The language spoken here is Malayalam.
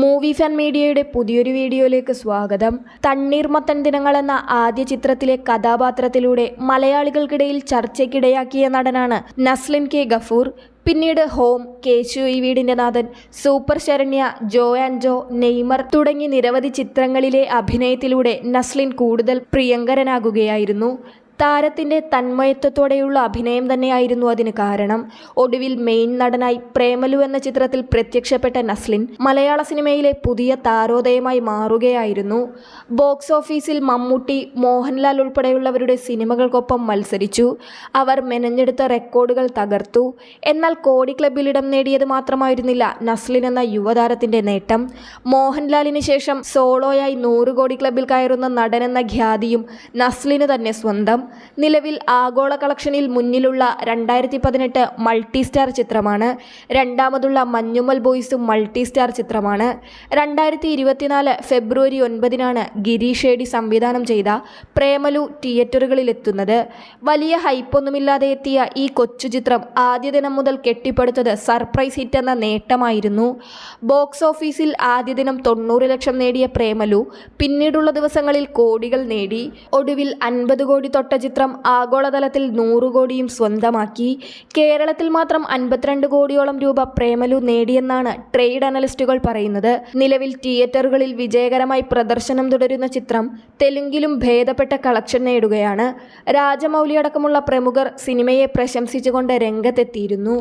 മൂവി ഫാൻ മീഡിയയുടെ പുതിയൊരു വീഡിയോയിലേക്ക് സ്വാഗതം. തണ്ണീർമത്തൻ ദിനങ്ങൾ എന്ന ആദ്യ ചിത്രത്തിലെ കഥാപാത്രത്തിലൂടെ മലയാളികൾക്കിടയിൽ ചർച്ചയ്ക്കിടയാക്കിയ നടനാണ് നസ്ലിൻ കെ ഗഫൂർ. പിന്നീട് ഹോം കേശു ഈ വീടിന്റെ നാഥൻ super Sharanya Jo and Jo Neymar തുടങ്ങി നിരവധി ചിത്രങ്ങളിലെ അഭിനയത്തിലൂടെ നസ്ലിൻ കൂടുതൽ പ്രിയങ്കരനാകുകയായിരുന്നു. താരത്തിന്റെ തന്മയത്വത്തോടെയുള്ള അഭിനയം തന്നെയായിരുന്നു അതിന് കാരണം. ഒടുവിൽ മെയിൻ നടനായി പ്രേമലു എന്ന ചിത്രത്തിൽ പ്രത്യക്ഷപ്പെട്ട നസ്ലിൻ മലയാള സിനിമയിലെ പുതിയ താരോദയമായി മാറുകയായിരുന്നു. ബോക്സ് ഓഫീസിൽ മമ്മൂട്ടി മോഹൻലാൽ ഉൾപ്പെടെയുള്ളവരുടെ സിനിമകൾക്കൊപ്പം മത്സരിച്ചു. അവർ മെനഞ്ഞെടുത്ത റെക്കോർഡുകൾ തകർത്തു. എന്നാൽ കോടി ക്ലബിൽ ഇടം നേടിയത് മാത്രമായിരുന്നില്ല നസ്ലിൻ എന്ന യുവതാരത്തിന്റെ നേട്ടം. മോഹൻലാലിന് ശേഷം സോളോയായി നൂറ് കോടി ക്ലബിൽ കയറുന്ന നടനെന്ന ഖ്യാതിയും നസ്ലിന് തന്നെ സ്വന്തം. നിലവിൽ ആഗോള കളക്ഷനിൽ മുന്നിലുള്ള രണ്ടായിരത്തി പതിനെട്ട് മൾട്ടി സ്റ്റാർ ചിത്രമാണ്. രണ്ടാമതുള്ള മഞ്ഞുമൽ ബോയ്സും മൾട്ടി സ്റ്റാർ ചിത്രമാണ്. രണ്ടായിരത്തി ഇരുപത്തിനാല് ഫെബ്രുവരി ഒൻപതിനാണ് ഗിരീഷ് ഏടി സംവിധാനം ചെയ്ത പ്രേമലു തിയേറ്ററുകളിലെത്തുന്നത് വലിയ ഹൈപ്പൊന്നുമില്ലാതെ എത്തിയ ഈ കൊച്ചു ചിത്രം ആദ്യ ദിനം മുതൽ കെട്ടിപ്പടുത്തത് സർപ്രൈസ് ഹിറ്റ് എന്ന നേട്ടമായിരുന്നു. ബോക്സ് ഓഫീസിൽ ആദ്യ ദിനം തൊണ്ണൂറ് ലക്ഷം നേടിയ പ്രേമലു പിന്നീടുള്ള ദിവസങ്ങളിൽ കോടികൾ നേടി. ഒടുവിൽ അൻപത് കോടി തൊട്ട ചിത്രം ആഗോളതലത്തിൽ നൂറ് കോടിയും സ്വന്തമാക്കി. കേരളത്തിൽ മാത്രം അൻപത്തിരണ്ട് കോടിയോളം രൂപ പ്രേമലു നേടിയെന്നാണ് ട്രേഡ് അനലിസ്റ്റുകൾ പറയുന്നത്. നിലവിൽ തിയേറ്ററുകളിൽ വിജയകരമായി പ്രദർശനം തുടരുന്ന ചിത്രം തെലുങ്കിലും ഭേദപ്പെട്ട കളക്ഷൻ നേടുകയാണ്. രാജമൗലിയടക്കമുള്ള പ്രമുഖർ സിനിമയെ പ്രശംസിച്ചുകൊണ്ട് രംഗത്തെത്തിയിരുന്നു.